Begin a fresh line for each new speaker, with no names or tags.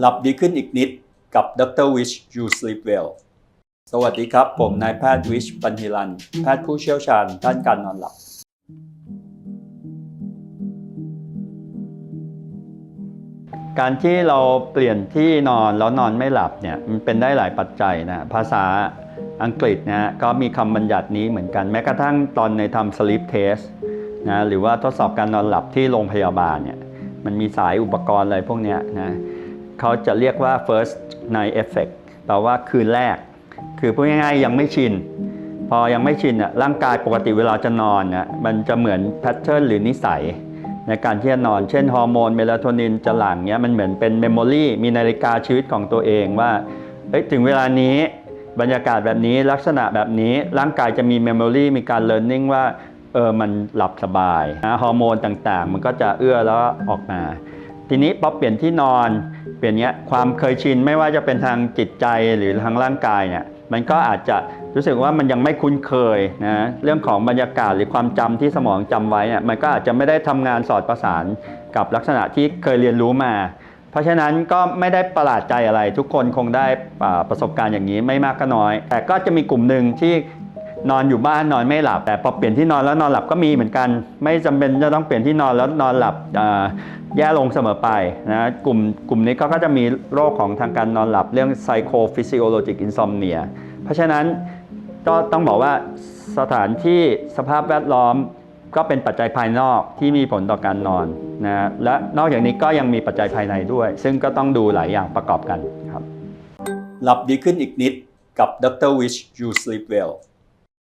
หลับดีขึ้นอีกนิดกับดรวิช You Sleep Well สวัสดีครับ ผมนายแพทย์วิชปัญฮิรัน แพทย์ผู้เชี่ยวชาญด้านการนอนหลับ การที่เราเปลี่ยนที่นอนแล้วนอนไม่หลับเนี่ยมันเป็นได้หลายปัจจัยนะภาษาอังกฤษนะก็มีคำบัญญัตินี้เหมือนกันแม้กระทั่งตอนในทำ sleep test นะหรือว่าทดสอบการนอนหลับที่โรงพยาบาลเนี่ยมันมีสายอุปกรณ์อะไรพวกนี้นะ เขาจะเรียกว่า first night effect แปลว่าคืนแรก คือพูดง่ายๆยังไม่ชิน พอยังไม่ชินอะร่างกายปกติเวลาจะนอนน่ะมันจะเหมือนแพทเทิร์นหรือนิสัย ในการที่จะนอน เช่นฮอร์โมนเมลาโทนินจะหลั่งเนี้ยมันเหมือนเป็นเมมโมรีมีนาฬิกาชีวิตของตัวเองว่าเอ้ยถึงเวลานี้บรรยากาศแบบนี้ลักษณะแบบนี้ร่างกายจะมีเมมโมรีมีการเรียนรู้ว่าเออมันหลับสบายนะฮอร์โมนต่างๆ มันก็จะเอื้อแล้วออกมา ทีนี้พอเปลี่ยนที่นอน ลี่ยนเนี้ยความเคยชินไม่ว่าจะเป็นทางจิตใจหรือทางร่างกายเนี่ยมันก็อาจจะรู้สึกว่ามันยังไม่คุ้นเคยนะเรื่องของบรรยากาศหรือความจำที่สมองจำไว้เนี่ยมันก็อาจจะไม่ได้ทำงานสอดประสานกับลักษณะที่เคยเรียนรู้มา เพราะฉะนั้นก็ไม่ได้ประหลาดใจอะไร ทุกคนคงได้ประสบการณ์อย่างนี้ไม่มากก็น้อย แต่ก็จะมีกลุ่มหนึ่งที่ นอนอยู่บ้านนอนไม่หลับ แต่พอเปลี่ยนที่นอนแล้วนอนหลับก็มีเหมือนกัน ไม่จำเป็นจะต้องเปลี่ยนที่นอนแล้วนอนหลับแย่ลงเสมอไปนะกลุ่มกลุ่มนี้ก็ก็จะมีโรคของทางการนอนหลับเรื่อง psychophysiologic insomnia เพราะฉะนั้นก็ต้องบอกว่าสถานที่สภาพแวดล้อมก็เป็นปัจจัยภายนอกที่มีผลต่อการนอนนะและนอกจากนี้ก็ยังมีปัจจัยภายในด้วย ซึ่งก็ต้องดูหลายอย่างประกอบกันครับ หลับดีขึ้นอีกนิดกับดรวิช You Sleep Well